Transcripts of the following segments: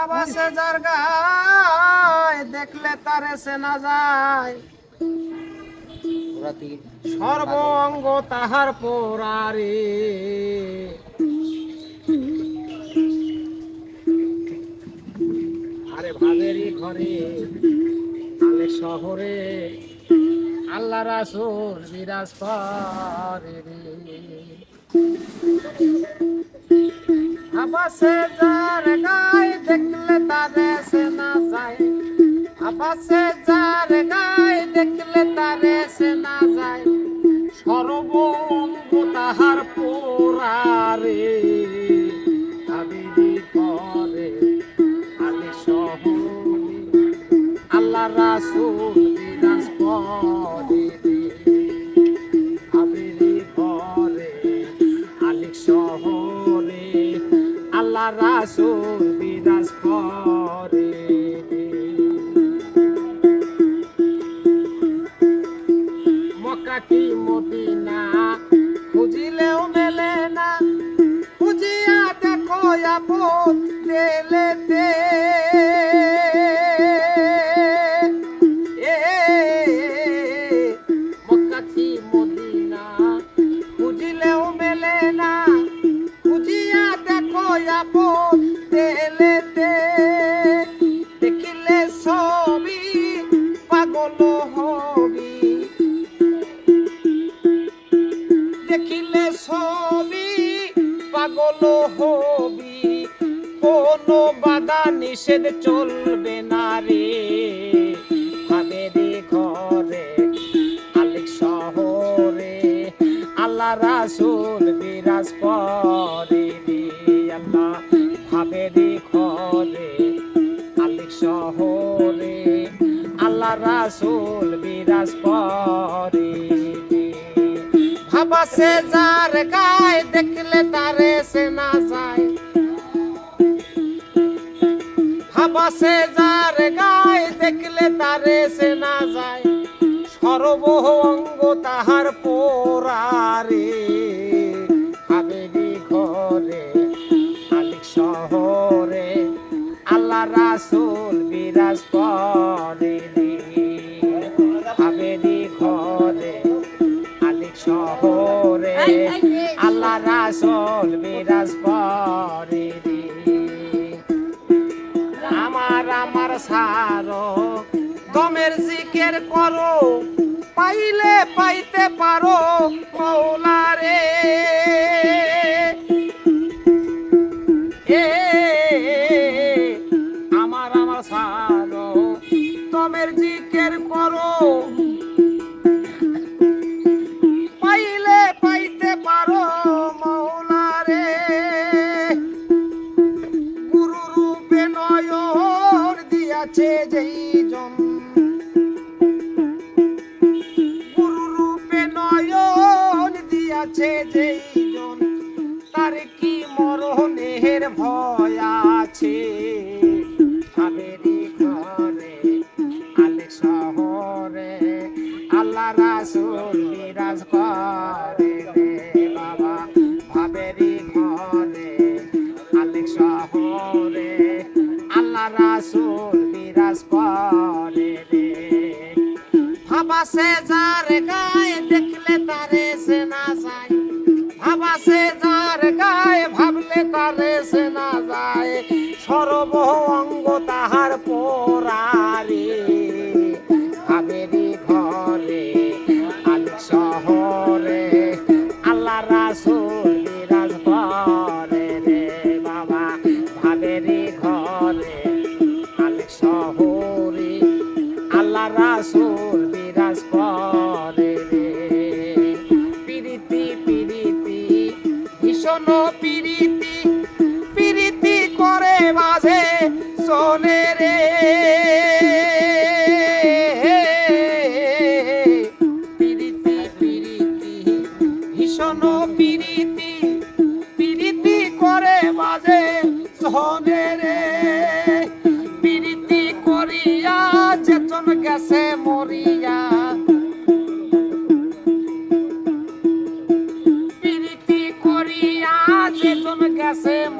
বাবা সে যার গায় দেখলে তারে সে না যায়। সর্ব অঙ্গ তাহার পোরারে। আরে ভাবেরই ঘরে আলে শহরে আল্লাহ রাসূল বিরাজ করে রে আবাসে যার গায়ে দেখলে তারে সে না যায়। আবাসে যার গায়ে দেখলে তারে সে না যায়। সর্ব অঙ্গ তাহার পোরারে আবিদি করে আলি শহরে আল্লাহ রাসূল বিরাজ করে রাসূল বিরাজ করে। মক্কা কি মদিনা খুঁজিলেও মেলে না। খুঁজিয়া দেখো আপন দিলেতে এ হবি। দেখিলে ছবি, পাগল হবি। কোনো বাধা নিষেধ চলবে না রে। ভাবেরি ঘরে আলিক শহরে, আল্লাহ রাসূল বিরাজ করে আল্লাহ ভাবেরি ঘরে আলিক শহরে। আল্লাহ রাসূল বিরাজ করে। ভাবা সে যার গায়ে দেখলে তারে সে না যায় ভাবা সে যার গায়ে দেখলে তারে সে না যায় সর্ব অঙ্গ তাহার পোরারে হাবেরি ঘরে, মালিক শহরে, আল্লাহ রাসূল সারো। দমের জিকের করো পাইলে পাইতে পারো মৌলারে। এ দিয়াছে যেই জন, তার কি মরণের ভয় আছে? শহরে, আল্লাহ বাবা। শহরে, আল্লাহ বিরাজ রে। সে যার গায়ে দেখলে তারে সে না যায় সর্ব অঙ্গ তাহার পোরারে আবেরি ঘরে আলি শহরে আল্লাহ রাসূল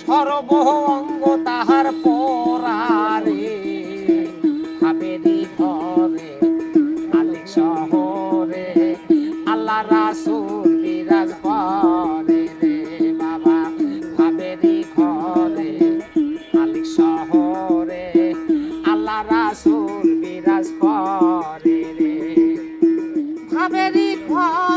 সর্ব অঙ্গ তাহার পরারে ভাবেরি ঘরে আলিক শহরে, আল্লাহ রাসুল বিরাজ করে রে বাবা। ভাবেরি ঘরে আলিক শহরে, আল্লাহ রাসুল বিরাজ করে রে। ভাবেরি ঘরে